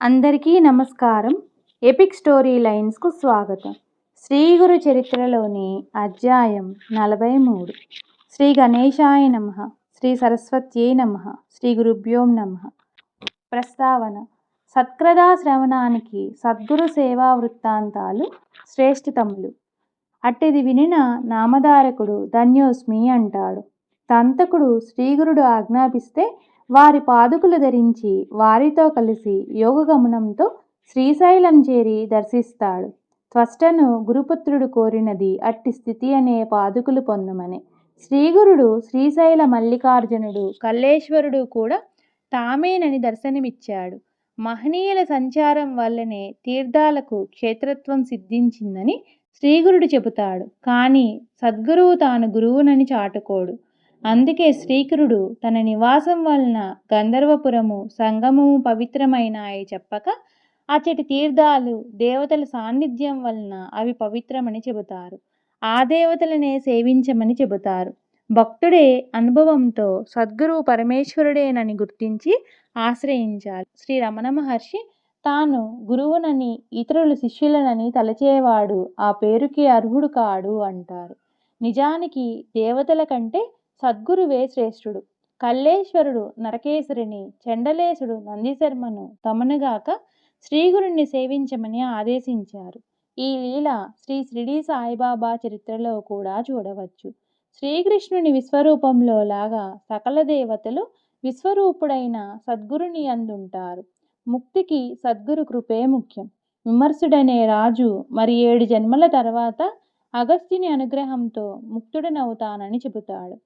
అందరికీ నమస్కారం. Epic story లైన్స్కు స్వాగతం. శ్రీ గురు చరిత్రలోని అధ్యాయం నలభై మూడు. శ్రీ గణేశాయ నమ శ్రీ సరస్వత్యై నమ శ్రీ గురుభ్యోం నమ. ప్రస్తావన. సత్క్రదా శ్రవణానికి సద్గురు సేవా వృత్తాంతాలు శ్రేష్ఠతములు. అట్టిది వినిన నామధారకుడు ధన్యోస్మి అంటాడు. తంతకుడు శ్రీగురుడు ఆజ్ఞాపిస్తే వారి పాదుకులు ధరించి వారితో కలిసి యోగగమనంతో శ్రీశైలం చేరి దర్శిస్తాడు. త్వష్టను గురుపుత్రుడు కోరినది అట్టి స్థితి అనే పాదుకులు పొందమని. శ్రీగురుడు శ్రీశైల మల్లికార్జునుడు కల్లేశ్వరుడు కూడా తామేనని దర్శనమిచ్చాడు. మహనీయుల సంచారం వల్లనే తీర్థాలకు క్షేత్రత్వం సిద్ధించిందని శ్రీగురుడు చెబుతాడు. కానీ సద్గురువు తాను గురువునని చాటుకోడు. అందుకే శ్రీకరుడు తన నివాసం వలన గంధర్వపురము సంగమము పవిత్రమైనాయి చెప్పక అచ్చటి తీర్థాలు దేవతల సాన్నిధ్యం వలన అవి పవిత్రమని చెబుతారు. ఆ దేవతలనే సేవించమని చెబుతారు. భక్తుడే అనుభవంతో సద్గురువు పరమేశ్వరుడేనని గుర్తించి ఆశ్రయించాలి. శ్రీ రమణ మహర్షి తాను గురువునని ఇతరులు శిష్యులనని తలచేవాడు ఆ పేరుకి అర్హుడు కాడు అంటారు. నిజానికి దేవతల కంటే సద్గురువే శ్రేష్ఠుడు. కల్లేశ్వరుడు నరకేశ్వరిని చెండలేశుడు నందిశర్మను తమనుగాక శ్రీగురుణ్ణి సేవించమని ఆదేశించారు. ఈ లీల శ్రీ షిరిడి సాయిబాబా చరిత్రలో కూడా చూడవచ్చు. శ్రీకృష్ణుని విశ్వరూపంలో లాగా సకల దేవతలు విశ్వరూపుడైన సద్గురుని అందుంటారు ముక్తికి సద్గురు కృపే ముఖ్యం. విమర్శుడనే రాజు మరి ఏడు జన్మల తర్వాత అగస్త్యుని అనుగ్రహంతో ముక్తుడనవుతానని చెబుతాడు.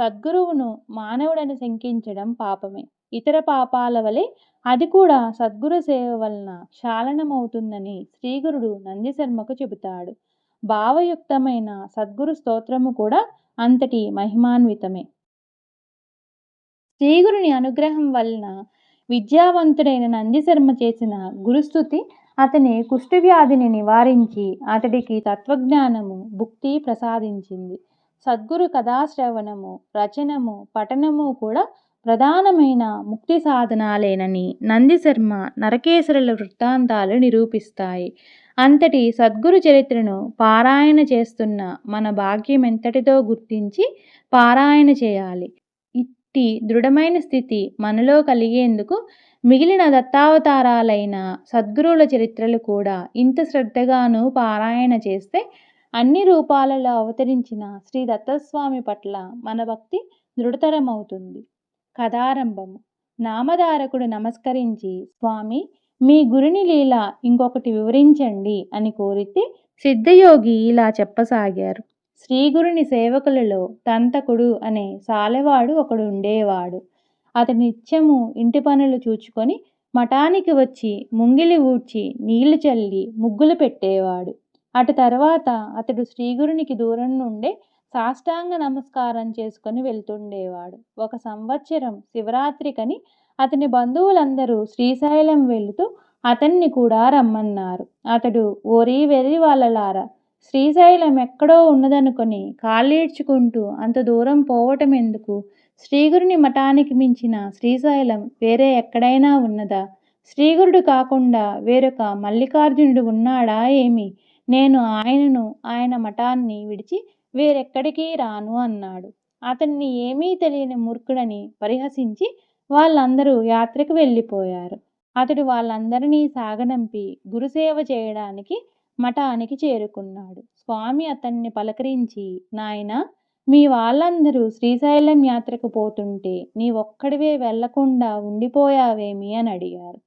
సద్గురువును మానవుడని శంకించడం పాపమే. ఇతర పాపాల వలె అది కూడా సద్గురు సేవ వలన క్షాళనమవుతుందని శ్రీగురుడు నందిశర్మకు చెబుతాడు. భావయుక్తమైన సద్గురు స్తోత్రము కూడా అంతటి మహిమాన్వితమే. శ్రీగురుని అనుగ్రహం వలన విద్యావంతుడైన నందిశర్మ చేసిన గురుస్థుతి అతని కుష్ఠవ్యాధిని నివారించి అతడికి తత్వజ్ఞానము భుక్తి ప్రసాదించింది. సద్గురు కథాశ్రవణము రచనము పఠనము కూడా ప్రధానమైన ముక్తి సాధనాలేనని నందిశర్మ నరకేశ్వరుల వృత్తాంతాలు నిరూపిస్తాయి. అంతటి సద్గురు చరిత్రను పారాయణ చేస్తున్న మన భాగ్యం ఎంతటితో గుర్తించి పారాయణ చేయాలి. ఇట్టి దృఢమైన స్థితి మనలో కలిగేందుకు మిగిలిన దత్తావతారాలైన సద్గురువుల చరిత్రలు కూడా ఇంత శ్రద్ధగాను పారాయణ చేస్తే అన్ని రూపాలలో అవతరించిన శ్రీ దత్తస్వామి పట్ల మన భక్తి దృఢతరమవుతుంది. కథారంభము. నామధారకుడు నమస్కరించి స్వామి మీ గురుని లీల ఇంకొకటి వివరించండి అని కోరితే సిద్ధయోగి ఇలా చెప్పసాగారు. శ్రీగురుని సేవకులలో తంతకుడు అనే సాలెవాడు ఒకడు ఉండేవాడు. అతని నిత్యము ఇంటి పనులు చూచుకొని మఠానికి వచ్చి ముంగిలి ఊడ్చి నీళ్ళు చల్లి ముగ్గులు పెట్టేవాడు. అటు తర్వాత అతడు శ్రీగురునికి దూరం నుండే సాష్టాంగ నమస్కారం చేసుకొని వెళ్తుండేవాడు. ఒక సంవత్సరం శివరాత్రికని అతని బంధువులందరూ శ్రీశైలం వెళుతూ అతన్ని కూడా రమ్మన్నారు. అతడు ఓరి వెర్రి వాళ్ళలారా శ్రీశైలం ఎక్కడో ఉన్నదనుకొని కాళ్ళీడ్చుకుంటూ అంత దూరం పోవటం ఎందుకు శ్రీగురుని మఠానికి మించిన శ్రీశైలం వేరే ఎక్కడైనా ఉన్నదా? శ్రీగురుడు కాకుండా వేరొక మల్లికార్జునుడు ఉన్నాడా ఏమి? నేను ఆయనను ఆయన మఠాన్ని విడిచి వేరెక్కడికి రాను అన్నాడు. అతన్ని ఏమీ తెలియని మూర్ఖుడని పరిహసించి వాళ్ళందరూ యాత్రకు వెళ్ళిపోయారు. అతడు వాళ్ళందరినీ సాగనంపి గురుసేవ చేయడానికి మఠానికి చేరుకున్నాడు. స్వామి అతన్ని పలకరించి నాయన మీ వాళ్ళందరూ శ్రీశైలం యాత్రకు పోతుంటే నీ ఒక్కడివే వెళ్ళకుండా ఉండిపోయావేమి? అని అడిగారు.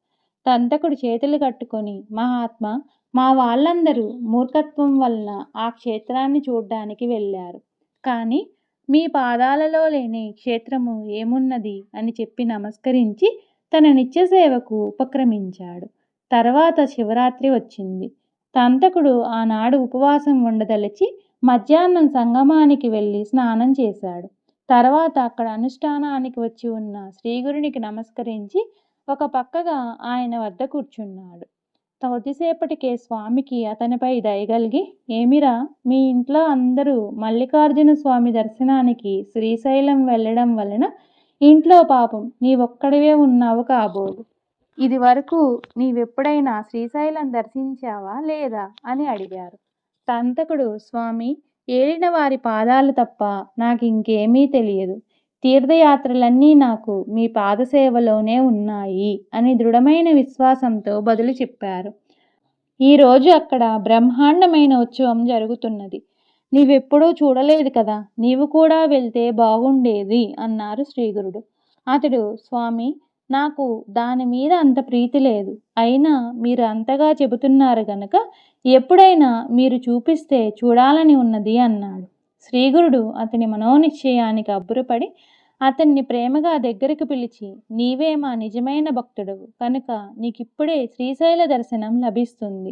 తంతకుడు చేతులు కట్టుకొని మహాత్మా మా వాళ్ళందరూ మూర్ఖత్వం వలన ఆ క్షేత్రాన్ని చూడ్డానికి వెళ్ళారు. కానీ మీ పాదాలలో లేని క్షేత్రము ఏమున్నది అని చెప్పి నమస్కరించి తన నిత్య సేవకు ఉపక్రమించాడు. తర్వాత శివరాత్రి వచ్చింది. తంతకుడు ఆనాడు ఉపవాసం ఉండదలిచి మధ్యాహ్నం సంగమానికి వెళ్ళి స్నానం చేశాడు. తర్వాత అక్కడ అనుష్ఠానానికి వచ్చి ఉన్న శ్రీగురునికి నమస్కరించి ఒక పక్కగా ఆయన వద్ద కూర్చున్నాడు. కొద్దిసేపటికే స్వామికి అతనిపై దయగలిగి ఏమిరా మీ ఇంట్లో అందరూ మల్లికార్జున స్వామి దర్శనానికి శ్రీశైలం వెళ్ళడం వలన ఇంట్లో పాపం నీ ఒక్కడివే ఉన్నావు కాబోదు ఇది వరకు నీవెప్పుడైనా శ్రీశైలం దర్శించావా లేదా అని అడిగారు. తంతకుడు స్వామి ఏలిన వారి పాదాలు తప్ప నాకు ఇంకేమీ తెలియదు. తీర్థయాత్రలన్నీ నాకు మీ పాదసేవలోనే ఉన్నాయి అని దృఢమైన విశ్వాసంతో బదులు చెప్పారు. ఈరోజు అక్కడ బ్రహ్మాండమైన ఉత్సవం జరుగుతున్నది. నీవెప్పుడూ చూడలేదు కదా? నీవు కూడా వెళ్తే బాగుండేది అన్నారు శ్రీగురుడు. అతడు స్వామి నాకు దాని మీద అంత ప్రీతి లేదు. అయినా మీరు అంతగా చెబుతున్నారు గనక ఎప్పుడైనా మీరు చూపిస్తే చూడాలని ఉన్నది అన్నాడు. శ్రీగురుడు అతని మనోనిశ్చయానికి అబ్బురపడి అతన్ని ప్రేమగా దగ్గరికి పిలిచి నీవే మా నిజమైన భక్తుడవు. కనుక నీకిప్పుడే శ్రీశైల దర్శనం లభిస్తుంది.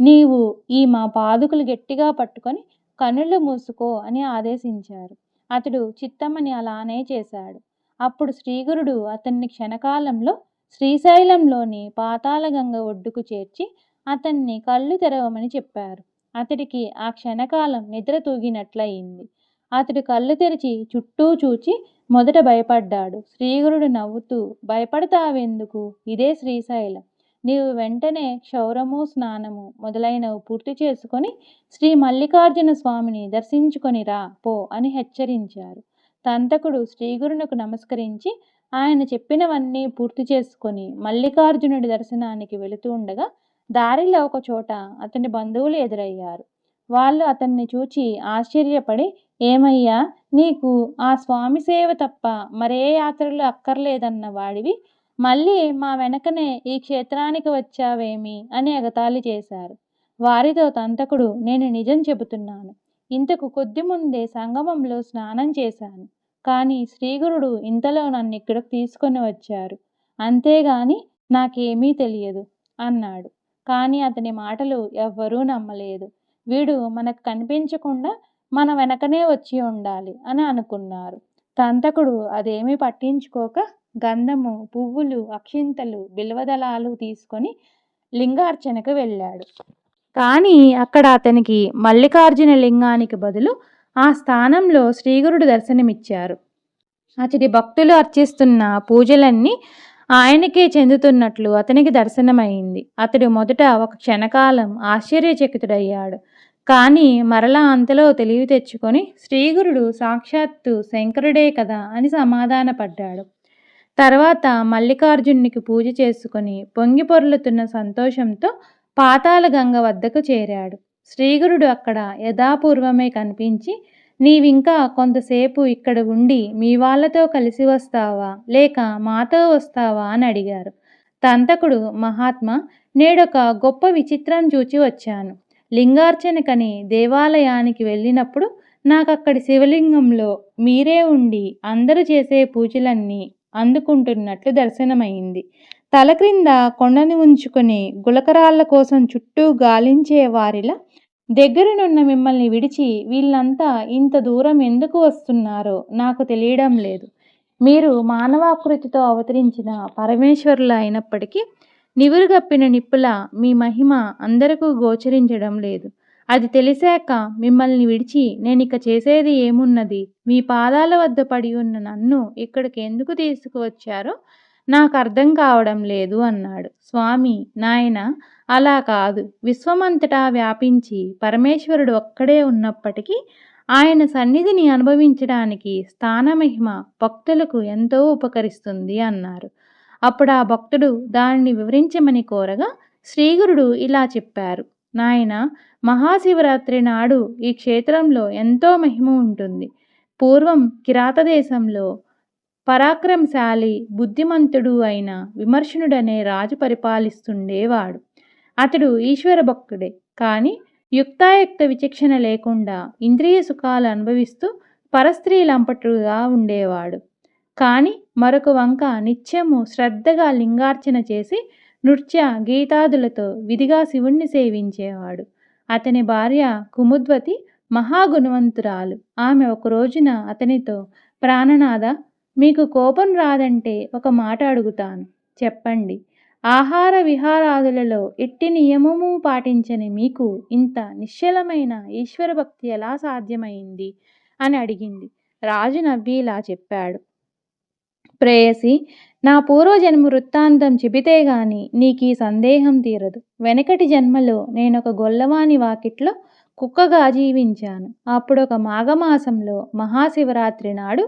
నీవు ఈ మా పాదుకులు గట్టిగా పట్టుకొని కనులు మూసుకో అని ఆదేశించారు. అతడు చిత్తమని అలానే చేశాడు. అప్పుడు శ్రీగురుడు అతన్ని క్షణకాలంలో శ్రీశైలంలోని పాతాళగంగ ఒడ్డుకు చేర్చి అతన్ని కళ్ళు తెరవమని చెప్పారు. అతడికి ఆ క్షణకాలం నిద్ర తూగినట్లయింది. అతడు కళ్ళు తెరిచి చుట్టూ చూచి మొదట భయపడ్డాడు. శ్రీగురుడు నవ్వుతూ భయపడతావెందుకు? ఇదే శ్రీశైలం. నీవు వెంటనే క్షౌరము స్నానము మొదలైనవి పూర్తి చేసుకొని శ్రీ మల్లికార్జున స్వామిని దర్శించుకొని రా పో అని హెచ్చరించారు. తంతకుడు శ్రీగురునకు నమస్కరించి ఆయన చెప్పినవన్నీ పూర్తి చేసుకొని మల్లికార్జునుడి దర్శనానికి వెళుతూ ఉండగా దారిలో ఒక చోట అతని బంధువులు ఎదురయ్యారు. వాళ్ళు అతన్ని చూచి ఆశ్చర్యపడి ఏమయ్యా నీకు ఆ స్వామి సేవ తప్ప మరే యాత్రలు అక్కర్లేదన్న వాడివి? మళ్ళీ మా వెనకనే ఈ క్షేత్రానికి వచ్చావేమి? అని ఎగతాళి చేశారు. వారితో తంతకుడు నేను నిజం చెబుతున్నాను. ఇంతకు కొద్ది ముందే సంగమంలో స్నానం చేశాను. కానీ శ్రీగురుడు ఇంతలో నన్ను ఇక్కడికి తీసుకొని వచ్చారు. అంతేగాని నాకేమీ తెలియదు అన్నాడు. కానీ అతని మాటలు ఎవ్వరూ నమ్మలేదు. వీడు మనకు కనిపించకుండా మన వెనకనే వచ్చి ఉండాలి అని అనుకున్నారు. తంతకుడు అదేమీ పట్టించుకోక గంధము పువ్వులు అక్షింతలు బిల్వదళాలు తీసుకొని లింగార్చనకు వెళ్ళాడు. కానీ అక్కడ అతనికి మల్లికార్జున లింగానికి బదులు ఆ స్థానంలో శ్రీగురుడు దర్శనమిచ్చారు. అతడి భక్తులు అర్చిస్తున్న పూజలన్నీ ఆయనకే చెందుతున్నట్లు అతనికి దర్శనమైంది. అతడు మొదట ఒక క్షణకాలం ఆశ్చర్యచకితుడయ్యాడు. కానీ మరలా అంతలో తెలివి తెచ్చుకొని శ్రీగురుడు సాక్షాత్తు శంకరుడే కదా అని సమాధానపడ్డాడు. తర్వాత మల్లికార్జునునికి పూజ చేసుకుని పొంగి పొర్లుతున్న సంతోషంతో పాతాళ గంగ వద్దకు చేరాడు. శ్రీగురుడు అక్కడ యథాపూర్వమే కనిపించి నీవింకా కొంతసేపు ఇక్కడ ఉండి మీ వాళ్ళతో కలిసి వస్తావా? లేక మాతో వస్తావా? అని అడిగారు. తంతకుడు మహాత్మా నేడొక గొప్ప విచిత్రం చూచి వచ్చాను. లింగార్చనకని దేవాలయానికి వెళ్ళినప్పుడు నాకు అక్కడి శివలింగంలో మీరే ఉండి అందరూ చేసే పూజలన్నీ అందుకుంటున్నట్లు దర్శనమైంది. తల క్రింద కొండని ఉంచుకొని గులకరాళ్ళ కోసం చుట్టూ గాలించే వారిలా దగ్గరనున్న మిమ్మల్ని విడిచి వీళ్ళంతా ఇంత దూరం ఎందుకు వస్తున్నారో నాకు తెలియడం లేదు. మీరు మానవాకృతితో అవతరించిన పరమేశ్వరులు అయినప్పటికీ నివురుగప్పిన నిప్పుల మీ మహిమ అందరకు గోచరించడం లేదు. అది తెలిసాక మిమ్మల్ని విడిచి నేను ఇక చేసేది ఏమున్నది? మీ పాదాల వద్ద పడి ఉన్న నన్ను ఇక్కడికి ఎందుకు తీసుకువచ్చారో నాకు అర్థం కావడం లేదు అన్నాడు. స్వామి నాయన అలా కాదు. విశ్వమంతటా వ్యాపించి పరమేశ్వరుడు ఒక్కడే ఉన్నప్పటికీ ఆయన సన్నిధిని అనుభవించడానికి స్థానమహిమ భక్తులకు ఎంతో ఉపకరిస్తుంది అన్నారు. అప్పుడు ఆ భక్తుడు దానిని వివరించమని కోరగా శ్రీగురుడు ఇలా చెప్పారు. నాయన మహాశివరాత్రి నాడు ఈ క్షేత్రంలో ఎంతో మహిమ ఉంటుంది. పూర్వం కిరాత దేశంలో పరాక్రమశాలి బుద్ధిమంతుడు అయిన విమర్శనుడనే రాజు పరిపాలిస్తుండేవాడు. అతడు ఈశ్వర భక్తుడే. కానీ యుక్తాయుక్త విచక్షణ లేకుండా ఇంద్రియ సుఖాలు అనుభవిస్తూ పరస్త్రీ లంపటుగా ఉండేవాడు. కానీ మరొక వంక నిత్యము శ్రద్ధగా లింగార్చన చేసి నృత్య గీతాదులతో విధిగా శివుణ్ణి సేవించేవాడు. అతని భార్య కుముద్వతి మహాగుణవంతురాలు. ఆమె ఒక రోజున అతనితో ప్రాణనాథ మీకు కోపం రాదంటే ఒక మాట అడుగుతాను. చెప్పండి. ఆహార విహారాదులలో ఎట్టి నియమము పాటించని మీకు ఇంత నిశ్చలమైన ఈశ్వర భక్తి ఎలా సాధ్యమైంది? అని అడిగింది. రాజు నవ్వి ఇలా చెప్పాడు. ప్రేయసి నా పూర్వజన్మ వృత్తాంతం చెబితే గాని నీకీ సందేహం తీరదు. వెనకటి జన్మలో నేనొక గొల్లవాని వాకిట్లో కుక్కగా జీవించాను. అప్పుడొక మాఘమాసంలో మహాశివరాత్రి నాడు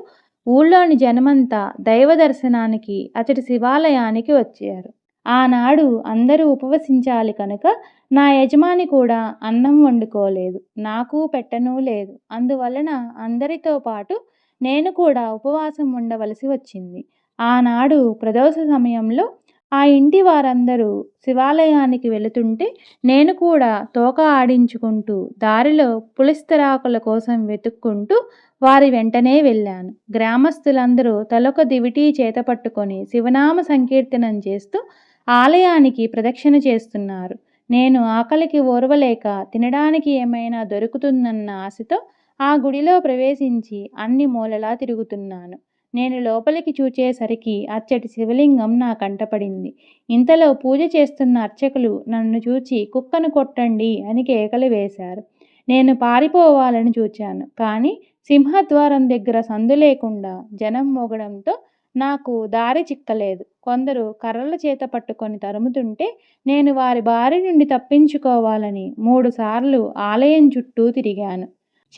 ఊళ్ళోని జనమంతా దైవ దర్శనానికి అతడి శివాలయానికి వచ్చారు. ఆనాడు అందరూ ఉపవసించాలి కనుక నా యజమాని కూడా అన్నం వండుకోలేదు. నాకు పెట్టనూ లేదు. అందువలన అందరితో పాటు నేను కూడా ఉపవాసం ఉండవలసి వచ్చింది. ఆనాడు ప్రదోష సమయంలో ఆ ఇంటి వారందరూ శివాలయానికి వెళుతుంటే నేను కూడా తోక ఆడించుకుంటూ దారిలో పులిస్తరాకుల కోసం వెతుక్కుంటూ వారి వెంటనే వెళ్ళాను. గ్రామస్తులందరూ తలొక దివిటీ చేతపట్టుకొని శివనామ సంకీర్తనం చేస్తూ ఆలయానికి ప్రదక్షిణ చేస్తున్నారు. నేను ఆకలికి ఓర్వలేక తినడానికి ఏమైనా దొరుకుతుందన్న ఆశతో ఆ గుడిలో ప్రవేశించి అన్ని మూలలా తిరుగుతున్నాను. నేను లోపలికి చూచేసరికి అచ్చటి శివలింగం నా కంటపడింది. ఇంతలో పూజ చేస్తున్న అర్చకులు నన్ను చూచి కుక్కను కొట్టండి అని కేకలు వేశారు. నేను పారిపోవాలని చూచాను. కానీ సింహద్వారం దగ్గర సందు లేకుండా జనం మోగడంతో నాకు దారి చిక్కలేదు. కొందరు కర్రల చేత పట్టుకొని తరుముతుంటే నేను వారి బారి నుండి తప్పించుకోవాలని మూడుసార్లు ఆలయం చుట్టూ తిరిగాను.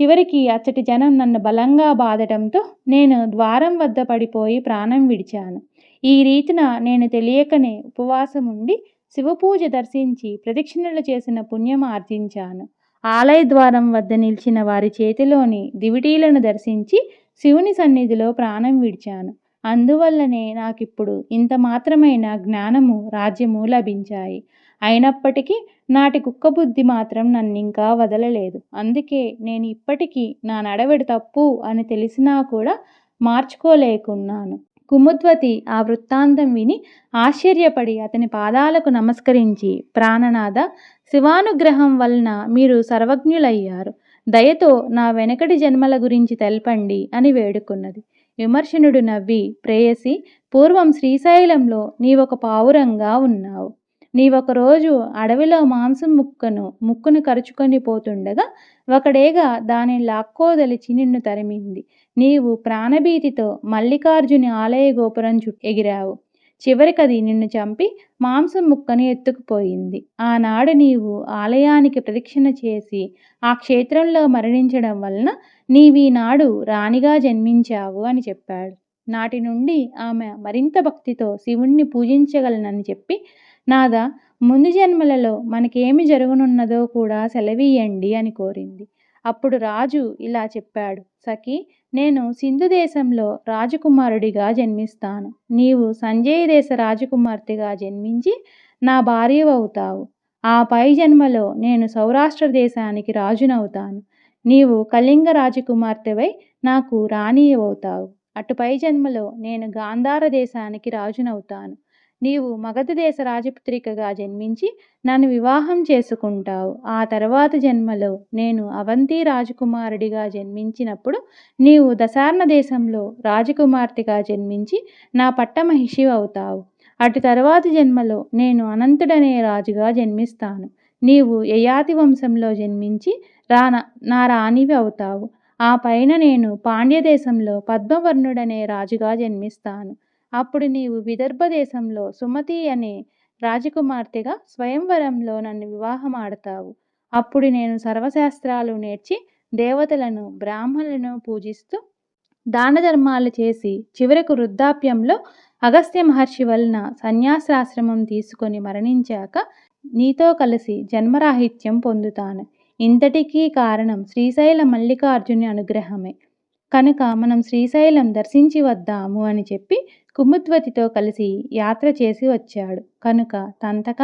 చివరికి అచ్చటి జనం నన్ను బలంగా బాదటంతో నేను ద్వారం వద్ద పడిపోయి ప్రాణం విడిచాను. ఈ రీతిన నేను తెలియకనే ఉపవాసం ఉండి శివపూజ దర్శించి ప్రదక్షిణలు చేసిన పుణ్యం ఆర్జించాను. ఆలయ ద్వారం వద్ద నిలిచిన వారి చేతిలోని దివిటీలను దర్శించి శివుని సన్నిధిలో ప్రాణం విడిచాను. అందువల్లనే నాకిప్పుడు ఇంత మాత్రమైన జ్ఞానము రాజ్యము లభించాయి. అయినప్పటికీ నాటి కుక్కబుద్ధి మాత్రం నన్నింకా వదలలేదు. అందుకే నేను ఇప్పటికీ నా నడవడి తప్పు అని తెలిసినా కూడా మార్చుకోలేకున్నాను. కుముద్వతి ఆ వృత్తాంతం విని ఆశ్చర్యపడి అతని పాదాలకు నమస్కరించి ప్రాణనాథ శివానుగ్రహం వలన మీరు సర్వజ్ఞులయ్యారు. దయతో నా వెనకటి జన్మల గురించి తెల్పండి అని వేడుకున్నది. విమర్శనుడు నవ్వి ప్రేయసి పూర్వం శ్రీశైలంలో నీవొక పావురంగా ఉన్నావు. నీవొకరోజు అడవిలో మాంసం ముక్కను ముక్కును కరుచుకొని పోతుండగా ఒకడేగ దానిని లాక్కోదలిచి నిన్ను తరిమింది. నీవు ప్రాణభీతితో మల్లికార్జుని ఆలయ గోపురం చుట్టూ ఎగిరావు. చివరికది నిన్ను చంపి మాంసం ముక్కను ఎత్తుకుపోయింది. ఆనాడు నీవు ఆలయానికి ప్రదక్షిణ చేసి ఆ క్షేత్రంలో మరణించడం వలన నీవీనాడు రాణిగా జన్మించావు అని చెప్పాడు. నాటి నుండి ఆమె మరింత భక్తితో శివుణ్ణి పూజించగలనని చెప్పి నాదా ముందు జన్మలలో మనకేమి జరగనున్నదో కూడా సెలవీయండి అని కోరింది. అప్పుడు రాజు ఇలా చెప్పాడు సఖి నేను సింధు దేశంలో రాజకుమారుడిగా జన్మిస్తాను. నీవు సంజయ్ దేశ రాజకుమార్తెగా జన్మించి నా భార్యవవుతావు. ఆ పై జన్మలో నేను సౌరాష్ట్ర దేశానికి రాజునవుతాను. నీవు కళింగ రాజకుమార్తెవై నాకు రాణి అవుతావు అటు అటుపై జన్మలో నేను గాంధార దేశానికి రాజునవుతాను. నీవు మగధ దేశ రాజపుత్రికగా జన్మించి నన్ను వివాహం చేసుకుంటావు. ఆ తర్వాత జన్మలో నేను అవంతి రాజకుమారుడిగా జన్మించినప్పుడు నీవు దశార్ణ దేశంలో రాజకుమార్తెగా జన్మించి నా పట్టమహిషి అవుతావు అటు తర్వాతి జన్మలో నేను అనంతుడనే రాజుగా జన్మిస్తాను. నీవు యయాతి వంశంలో జన్మించి నా రాణివి అవుతావు. ఆ పైన నేను పాండ్యదేశంలో పద్మవర్ణుడనే రాజుగా జన్మిస్తాను. అప్పుడు నీవు విదర్భ దేశంలో సుమతి అనే రాజకుమార్తెగా స్వయంవరంలో నన్ను వివాహం ఆడతావు అప్పుడు నేను సర్వశాస్త్రాలు నేర్చి దేవతలను, బ్రాహ్మణులను పూజిస్తూ దాన ధర్మాలు చేసి చివరకు వృద్ధాప్యంలో అగస్త్య మహర్షి వలన సన్యాసాశ్రమం తీసుకొని మరణించాక నీతో కలిసి జన్మరాహిత్యం పొందుతాను. ఇంతటికీ కారణం శ్రీశైల మల్లికార్జుని అనుగ్రహమే. కనుక మనం శ్రీశైలం దర్శించి వద్దాము అని చెప్పి కుముద్వతితో కలిసి యాత్ర చేసి వచ్చాడు. కనుక తంతక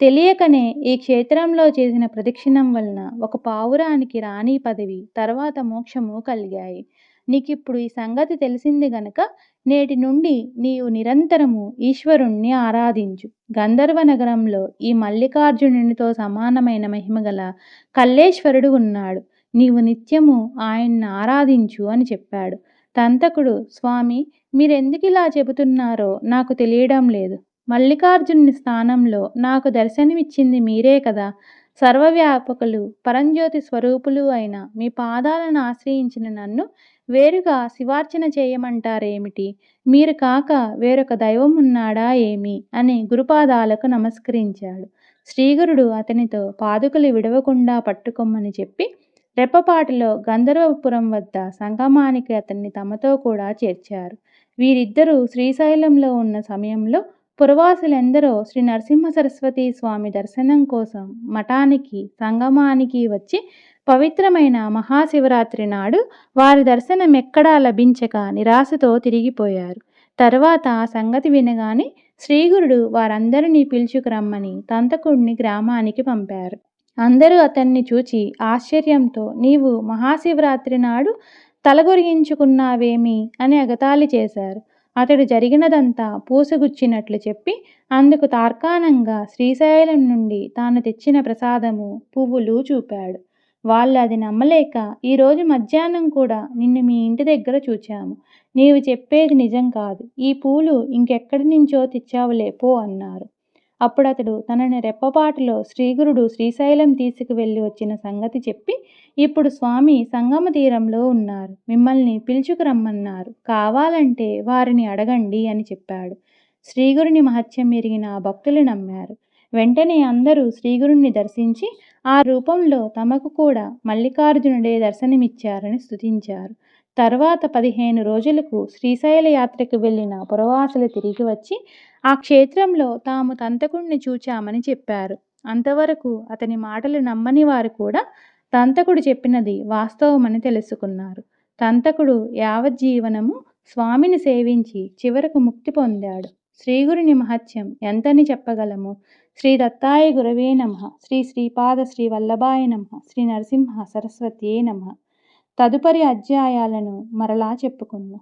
తెలియకనే ఈ క్షేత్రంలో చేసిన ప్రదక్షిణం వలన ఒక పావురానికి రాణి పదవి, తర్వాత మోక్షము కలిగాయి. నీకిప్పుడు ఈ సంగతి తెలిసింది గనక నేటి నుండి నీవు నిరంతరము ఈశ్వరుణ్ణి ఆరాధించు. గంధర్వ నగరంలో ఈ మల్లికార్జునునితో సమానమైన మహిమగల కల్లేశ్వరుడు ఉన్నాడు. నీవు నిత్యము ఆయన్ని ఆరాధించు అని చెప్పాడు. తంతకుడు స్వామి మీరెందుకు ఇలా చెబుతున్నారో నాకు తెలియడం లేదు. మల్లికార్జునుని స్థానంలో నాకు దర్శనమిచ్చింది మీరే కదా! సర్వవ్యాపకులు పరంజ్యోతి స్వరూపులు అయిన మీ పాదాలను ఆశ్రయించిన నన్ను వేరుగా శివార్చన చేయమంటారేమిటి మీరు కాక వేరొక దైవం ఉన్నాడా ఏమి అని గురుపాదాలకు నమస్కరించాడు శ్రీగురుడు అతనితో పాదుకలు విడవకుండా పట్టుకోమని చెప్పి రెప్పపాటిలో గంధర్వపురం వద్ద సంగమానికి అతన్ని తమతో కూడా చేర్చారు వీరిద్దరూ శ్రీశైలంలో ఉన్న సమయంలో పురవాసులెందరో శ్రీ నరసింహ సరస్వతి స్వామి దర్శనం కోసం మఠానికి సంగమానికి వచ్చి పవిత్రమైన మహాశివరాత్రి నాడు వారి దర్శనం ఎక్కడా లభించక నిరాశతో తిరిగిపోయారు. తర్వాత ఆ సంగతి వినగానే శ్రీగురుడు వారందరినీ పిలుచుకురమ్మని తంతకుడిని గ్రామానికి పంపారు. అందరూ అతన్ని చూచి ఆశ్చర్యంతో నీవు మహాశివరాత్రి నాడు తలగొరిగించుకున్నావేమి అని ఎగతాళి చేశారు. అతడు జరిగినదంతా పూసగుచ్చినట్లు చెప్పి అందుకు తార్కాణంగా శ్రీశైలం నుండి తాను తెచ్చిన ప్రసాదము పువ్వులు చూపాడు. వాళ్ళు అది నమ్మలేక ఈరోజు మధ్యాహ్నం కూడా నిన్ను మీ ఇంటి దగ్గర చూచాము. నీవు చెప్పేది నిజం కాదు. ఈ పూలు ఇంకెక్కడి నుంచో తెచ్చావులే పో అన్నారు. అప్పుడు అతడు తనని రెప్పపాటులో శ్రీగురుడు శ్రీశైలం తీసుకువెళ్ళి వచ్చిన సంగతి చెప్పి ఇప్పుడు స్వామి సంగమ తీరంలో ఉన్నారు. మిమ్మల్ని పిలుచుకురమ్మన్నారు. కావాలంటే వారిని అడగండి అని చెప్పాడు. శ్రీగురుని మహత్యం ఎరిగిన ఆ భక్తులు నమ్మారు. వెంటనే అందరూ శ్రీగురుణ్ణి దర్శించి ఆ రూపంలో తమకు కూడా మల్లికార్జునుడే దర్శనమిచ్చారని స్తుతించారు. తర్వాత పదిహేను రోజులకు శ్రీశైల యాత్రకు వెళ్ళిన పురవాసులు తిరిగి వచ్చి ఆ క్షేత్రంలో తాము తంతకుడిని చూచామని చెప్పారు. అంతవరకు అతని మాటలు నమ్మని వారు కూడా తంతకుడు చెప్పినది వాస్తవమని తెలుసుకున్నారు. తంతకుడు యావజ్జీవనము స్వామిని సేవించి చివరకు ముక్తి పొందాడు. శ్రీగురుని మహత్యం ఎంతని చెప్పగలము? శ్రీ దత్తాయ గురవే నమ. శ్రీ శ్రీపాద శ్రీ వల్లభాయ నమ. శ్రీ నరసింహ సరస్వతియే నమ. తదుపరి అధ్యాయాలను మరలా చెప్పుకుందాం.